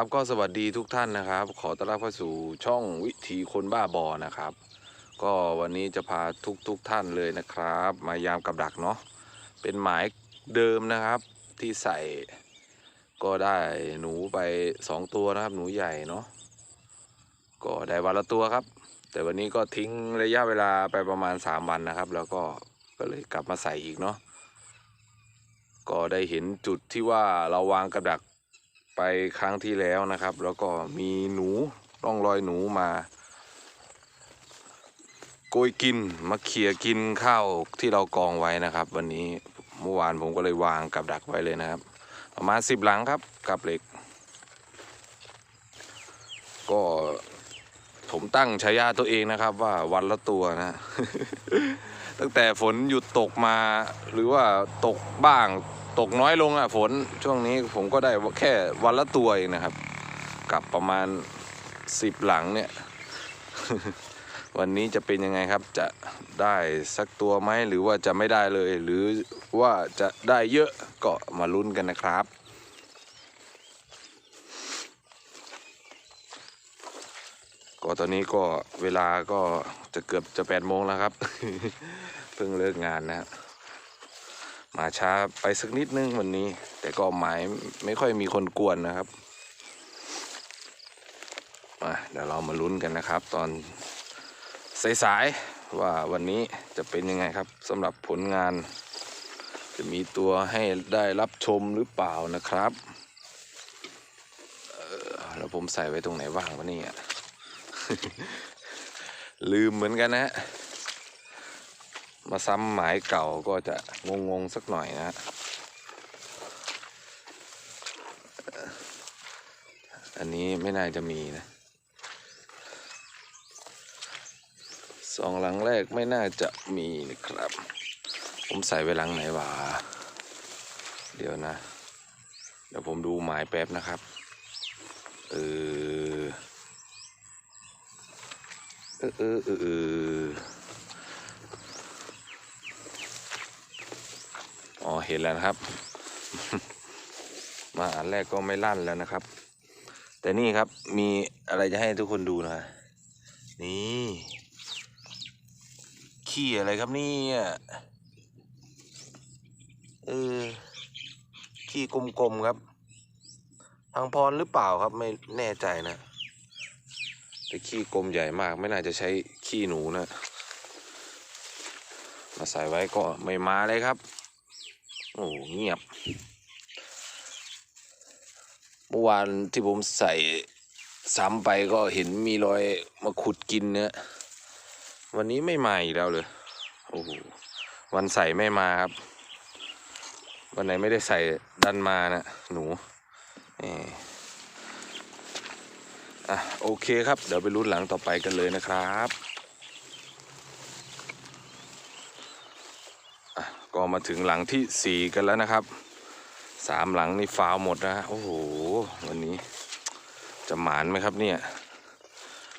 ครับก็สวัสดีทุกท่านนะครับ ขอต้อนรับเข้าสู่ช่องวิถีคนบ้าบอนะครับ ก็วันนี้จะพาทุกทุกท่านเลยนะครับ มายามกับดักเนาะเป็นหมายเดิมนะครับที่ใส่ก็ได้หนูไปสองตัวนะครับ หนูใหญ่เนาะก็ได้วันละตัวครับ แต่วันนี้ก็ทิ้งระยะเวลาไปประมาณ 3 วันนะครับ แล้วก็ก็เลยกลับมาใส่อีกเนาะก็ได้เห็นจุดที่ว่าเราวางกับดัก ไปครั้งที่แล้วนะครับ แล้วก็มีหนูร่องรอยหนูมา โกยกินมาเขี่ยกินข้าวที่เรากองไว้นะครับ วันนี้เมื่อวานผมก็เลยวางกับดักไว้เลยนะครับ ประมาณสิบหลังครับกับเหล็ก ก็ผมตั้งฉายาตัวเองนะครับ ว่าวันละตัวนะ ตั้งแต่ฝนหยุดตกมาหรือว่าตกบ้าง ตกน้อยลงอะฝนช่วงนี้ผมก็ได้แค่วันละตัวเองนะครับ กับประมาณสิบหลังเนี่ย วันนี้จะเป็นยังไงครับ จะได้สักตัวไหมหรือว่าจะไม่ได้เลย หรือว่าจะได้เยอะก็มาลุ้นกันนะครับก็ตอนนี้ก็เวลาก็จะเกือบจะแปดโมงแล้วครับ เพิ่งเลิกงานนะครับ มาช้าไปสักนิดนึงวันนี้ แต่ก็หมายไม่ค่อยมีคนกวนนะครับมาเดี๋ยวเรามาลุ้นกันนะครับ ตอนสายๆว่าวันนี้จะเป็นยังไงครับสำหรับผลงาน จะมีตัวให้ได้รับชมหรือเปล่านะครับแล้วผมใส่ไว้ตรงไหนว่างวะเนี่ยลืมเหมือนกันนะฮะ มาซ้ำหมายเก่าก็จะงงๆสักหน่อยนะฮะอันนี้ไม่น่าจะมีนะสองหลังแรกไม่น่าจะมีนะครับ ผมใส่ไว้หลังไหนวะเดี๋ยวนะ เดี๋ยวผมดูหมายแป๊บนะครับเออเออเออเออ อ๋อเห็นแล้วนะครับ มาอันแรกก็ไม่ลั่นแล้วนะครับ แต่นี่ครับมีอะไรจะให้ทุกคนดูนะนี่ขี้อะไรครับนี่เออขี้กลมๆครับพังพรหรือเปล่าครับไม่แน่ใจนะแต่ขี้กลมใหญ่มาก ไม่น่าจะใช้ขี้หนูนะ มาใส่ไว้ก็ไม่มาเลยครับ โอ้เงียบ เมื่อวานที่ผมใส่ซ้ำไปก็เห็นมีรอยมาขุดกินเนื้อวันนี้ไม่มาอีกแล้วเลยโอ้โหวันใส่ไม่มาครับ วันไหนไม่ได้ใส่ดันมานะหนูอะโอเคครับ เดี๋ยวไปรุ่นหลังต่อไปกันเลยนะครับอะ ก็มาถึงหลังที่สี่กันแล้วนะครับสามหลังนี่ฟาวหมดนะโอ้โหวันนี้จะหมานไหมครับเนี่ย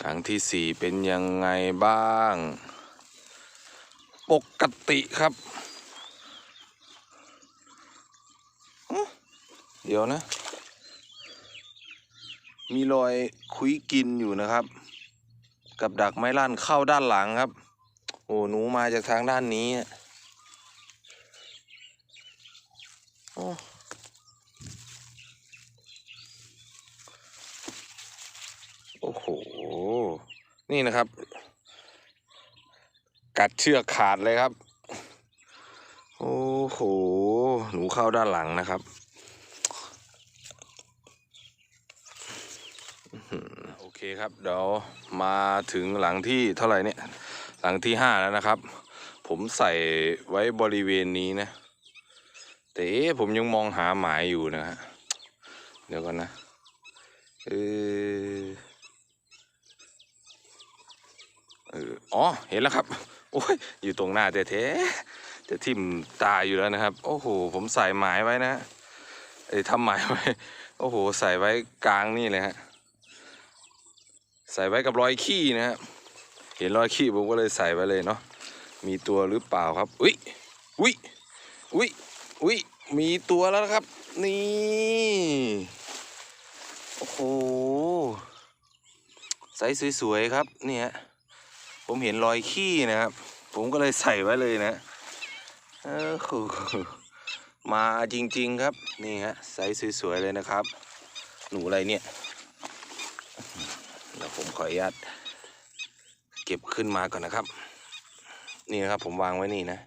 หลังที่สี่เป็นยังไงบ้าง ปกติครับเดี๋ยวนะ มีรอยคุยกินอยู่นะครับ กับดักไม้ลั่นเข้าด้านหลังครับ โอ้หนูมาจากทางด้านนี้อะ โอ้โอ้โห นี่นะครับ กัดเชือกขาดเลยครับ โอ้โห หนูเข้าด้านหลังนะครับ โอเคครับ เดี๋ยวมาถึงหลังที่เท่าไหร่เนี่ย หลังที่ห้าแล้วนะครับ ผมใส่ไว้บริเวณนี้นะ แต่เอ๊ผมยังมองหาหมายอยู่นะฮะเดี๋ยวก่อนนะเออเอออ๋อเห็นแล้วครับโอ้ยอยู่ตรงหน้าแท้จะทิ่มตาอยู่แล้วนะครับ โอ้โห ผมใส่หมายไว้นะไอ้ทำหมายไว้ โอ้โห ใส่ไว้กลางนี่เลยฮะ ใส่ไว้กับรอยขี้นะครับเห็นรอยขี้ผมก็เลยใส่ไว้เลยเนาะ มีตัวหรือเปล่าครับ อุ้ย อุ้ย อุ้ย อุ้ย มีตัวแล้วครับ นี่ โอ้โหไซส์สวยๆครับ เนี่ยผมเห็นรอยขี้นะครับ ผมก็เลยใส่ไว้เลยนะเออโหมาจริงๆครับ นี่ฮะไซส์สวยๆเลยนะครับ หนูอะไรเนี่ยเดี๋ยวผมขออนุญาตเก็บขึ้นมาก่อนนะครับ นี่นะครับผมวางไว้นี่นะ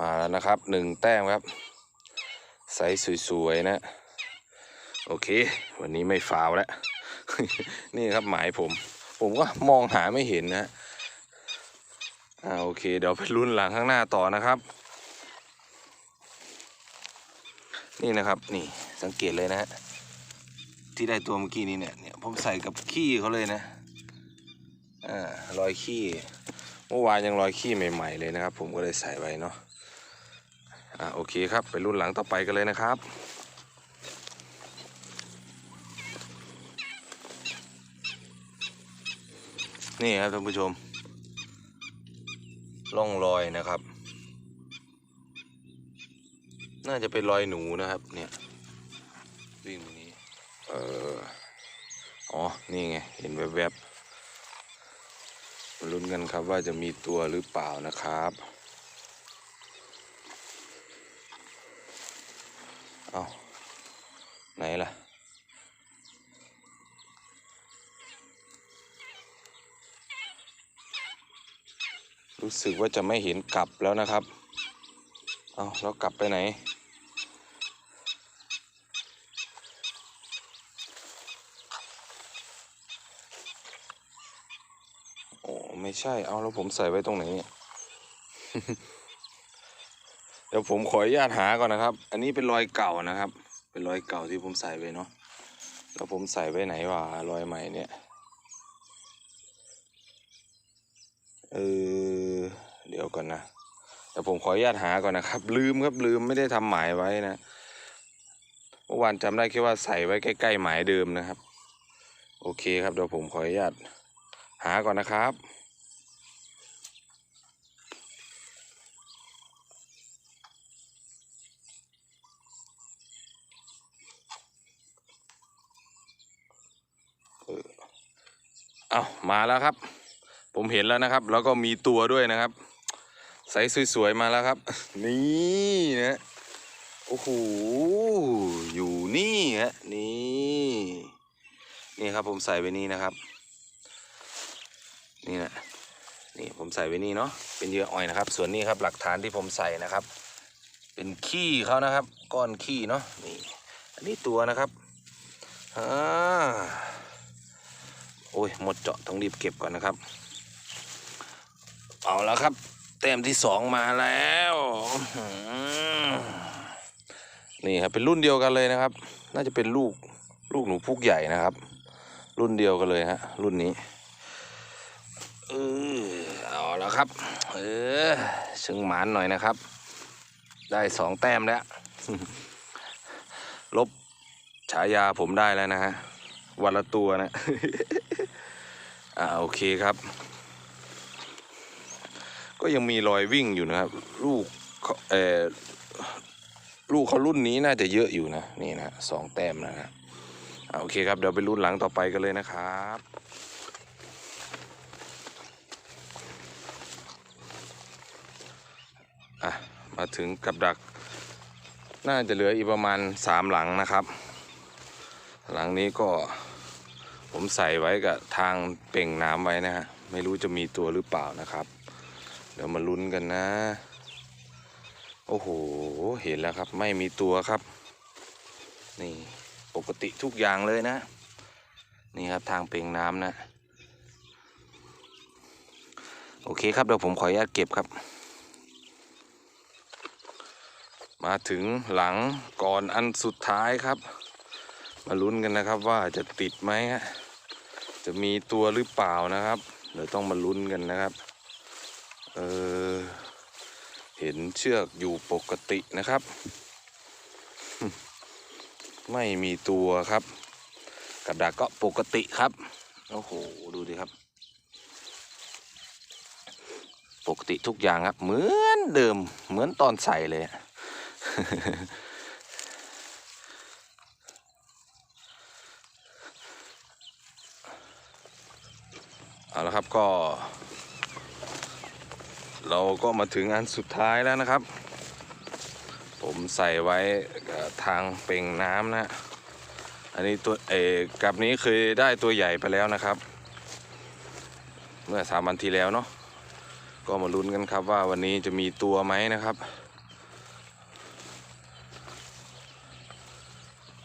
มาแล้วนะครับหนึ่งแต้มครับไซส์สวยๆนะ โอเค วันนี้ไม่ฟาวแล้ว นี่ครับหมายผม ผมก็มองหาไม่เห็นนะอ่าโอเค เดี๋ยวไปรุ่นหลังข้างหน้าต่อนะครับ นี่นะครับนี่สังเกตเลยนะฮะที่ได้ตัวเมื่อกี้นี้เนี่ยเนี่ยผมใส่กับขี้เขาเลยนะอ่ารอยขี้เมื่อวานยังรอยขี้ใหม่ ๆ เลยนะครับ ผมก็เลยใส่ไว้เนาะ อ่าโอเคครับไปรุ่นหลังต่อไปกันเลยนะครับนี่ครับท่านผู้ชมร่องรอยนะครับ น่าจะเป็นรอยหนูนะครับ เนี่ยวิ่งตรงนี้เอออ๋อนี่ไงเห็นแวบๆมาลุ้นกันครับว่าจะมีตัวหรือเปล่านะครับ เอาไหนล่ะ รู้สึกว่าจะไม่เห็นกลับแล้วนะครับ เอาแล้วกลับไปไหน โอ้ ไม่ใช่ เอาแล้วผมใส่ไว้ตรงไหนเนี่ย เดี๋ยวผมขออนุญาตหาก่อนนะครับ อันนี้เป็นรอยเก่านะครับ เป็นรอยเก่าที่ผมใส่ไว้เนาะ แล้วผมใส่ไว้ไหนวะรอยใหม่เนี่ย เออ เดี๋ยวก่อนนะเดี๋ยวผมขออนุญาตหาก่อนนะครับ ลืมครับลืมไม่ได้ทำหมายไว้นะเมื่อวานจำได้แค่ว่าใส่ไว้ใกล้ๆหมายเดิมนะครับ โอเคครับเดี๋ยวผมขออนุญาตหาก่อนนะครับ เอามาแล้วครับ ผมเห็นแล้วนะครับ แล้วก็มีตัวด้วยนะครับไซส์สวยๆมาแล้วครับ นี่นะโอ้โหอยู่นี่ฮะนี่นี่ครับผมใส่ไว้นี่นะครับ นี่นะนี่ผมใส่ไว้นี่เนาะเป็นเหยื่ออ่อยนะครับ ส่วนนี้ครับหลักฐานที่ผมใส่นะครับ เป็นขี้เขานะครับ ก้อนขี้เนาะนี่ อันนี้ตัวนะครับอ่า โอ้ยหมดเจาะต้องรีบเก็บก่อนนะครับ เอาแล้วครับ แต้มที่สองมาแล้ว นี่ครับเป็นรุ่นเดียวกันเลยนะครับ น่าจะเป็นลูกลูกหนูพุกใหญ่นะครับ รุ่นเดียวกันเลยฮะรุ่นนี้เออเอาแล้วครับ เออชึงหมานหน่อยนะครับ ได้สองแต้มแล้วลบฉายาผมได้แล้วนะฮะ วันละตัวนะ อ่าโอเคครับ ก็ยังมีรอยวิ่งอยู่นะครับ ลูกเขาเออลูกเขารุ่นนี้น่าจะเยอะอยู่นะ นี่นะสองแต้มนะครับอ่าโอเคครับ เดี๋ยวไปรุ่นหลังต่อไปกันเลยนะครับ อะ มาถึงกับดัก น่าจะเหลืออีกประมาณสามหลังนะครับ หลังนี้ก็ ผมใส่ไว้กับทางเป่งน้ำไว้นะฮะ ไม่รู้จะมีตัวหรือเปล่านะครับ เดี๋ยวมาลุ้นกันนะ โอ้โห เห็นแล้วครับ ไม่มีตัวครับ นี่ปกติทุกอย่างเลยนะ นี่ครับทางเป่งน้ำนะ โอเคครับเดี๋ยวผมขออนุญาตเก็บครับ มาถึงหลังก่อนอันสุดท้ายครับมาลุ้นกันนะครับว่าจะติดไหมฮะ จะมีตัวหรือเปล่านะครับ เดี๋ยวต้องมาลุ้นกันนะครับ เออเห็นเชือกอยู่ปกตินะครับ ไม่มีตัวครับ กับดักก็ปกติครับ โอ้โห ดูดิครับ ปกติทุกอย่างครับ เหมือนเดิม เหมือนตอนใส่เลย เอาละครับก็ เราก็มาถึงอันสุดท้ายแล้วนะครับ ผมใส่ไว้ทางเป่งน้ำนะ อันนี้ตัวเอกับนี้เคยได้ตัวใหญ่ไปแล้วนะครับ เมื่อสามวันที่แล้วเนาะก็มาลุ้นกันครับว่าวันนี้จะมีตัวไหมนะครับ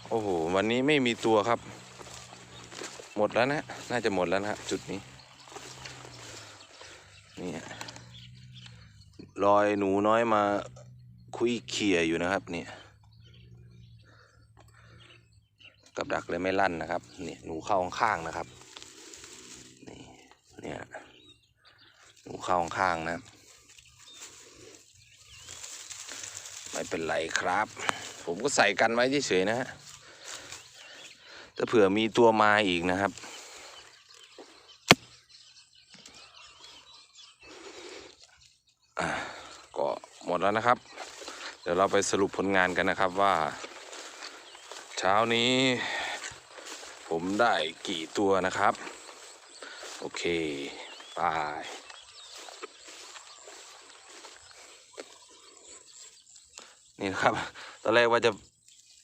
โอ้โหวันนี้ไม่มีตัวครับ หมดแล้วนะ น่าจะหมดแล้วนะจุดนี้ นี่รอยหนูน้อยมาคุยเขี่ยอยู่นะครับนี่กับดักเลยไม่ลั่นนะครับนี่หนูเข้าข้างๆนะครับนี่เนี่ยหนูเข้าข้างๆนะ ไม่เป็นไรครับ ผมก็ใส่กันไว้เฉยๆนะฮะถ้าเผื่อมีตัวมาอีกนะครับ อะก็ห มดแล้วนะครับ เดี๋ยวเราไปสรุปผลงานกันนะครับว่า เช้านี้ ผมได้กี่ตัวนะครับ โอเคไปนี่นะครับ ตอนแรกว่าจะ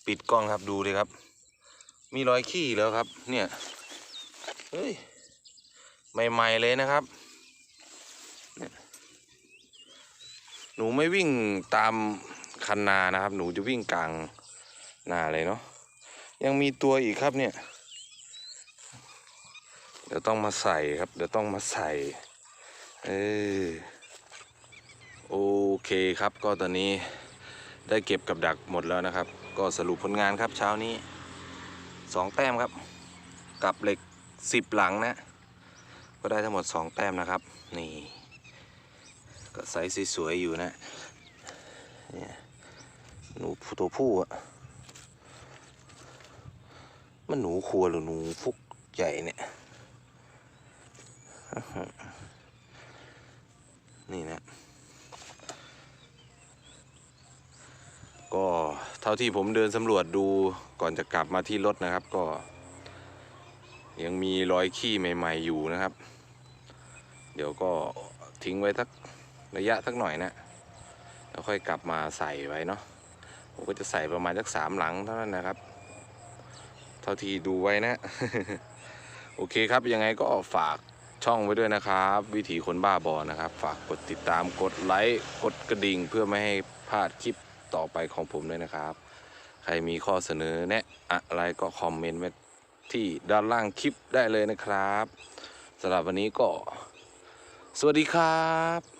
ปิดกล้องครับดูเลยครับ มีรอยขี้แล้วครับ เนี่ย เฮ้ย ใหม่ ๆ เลยนะครับ เนี่ย หนูไม่วิ่งตามคันนานะครับ หนูจะวิ่งกลางนาเลยเนาะยังมีตัวอีกครับเนี่ย เดี๋ยวต้องมาใส่ครับ เดี๋ยวต้องมาใส่ เออโอเคครับ ก็ตอนนี้ได้เก็บกับดักหมดแล้วนะครับ ก็สรุปผลงานครับเช้านี้สองแต้มครับ กับเหล็กสิบหลังนะ ก็ได้ทั้งหมดสองแต้มนะครับ นี่ ก็ไซส์สวยๆอยู่นะเนี่ยหนูตัวผู้อะมันหนูครัวหรือหนูฟุกใหญ่เนี่ย นี่นะ ก็เท่าที่ผมเดินสำรวจดูก่อนจะกลับมาที่รถนะครับก็ ยังมีรอยขี้ใหม่ ๆ อยู่นะครับ เดี๋ยวก็ทิ้งไว้สัก ระยะสักหน่อยนะแล้วค่อยกลับมาใส่ไว้เนาะผมก็จะใส่ประมาณสักสามหลังเท่านั้นนะครับ เท่าที่ดูไว้นะ โอเคครับยังไงก็ฝากช่องไว้ด้วยนะครับ วิถีคนบ้าบอนะครับ ฝากกดติดตามกดไลค์กดกระดิ่ง เพื่อไม่ให้พลาดคลิปต่อไปของผมด้วยนะครับ ใครมีข้อเสนอแนะอะไรก็คอมเมนต์ไว้ที่ด้านล่างคลิปได้เลยนะครับสำหรับวันนี้ก็ สวัสดีครับ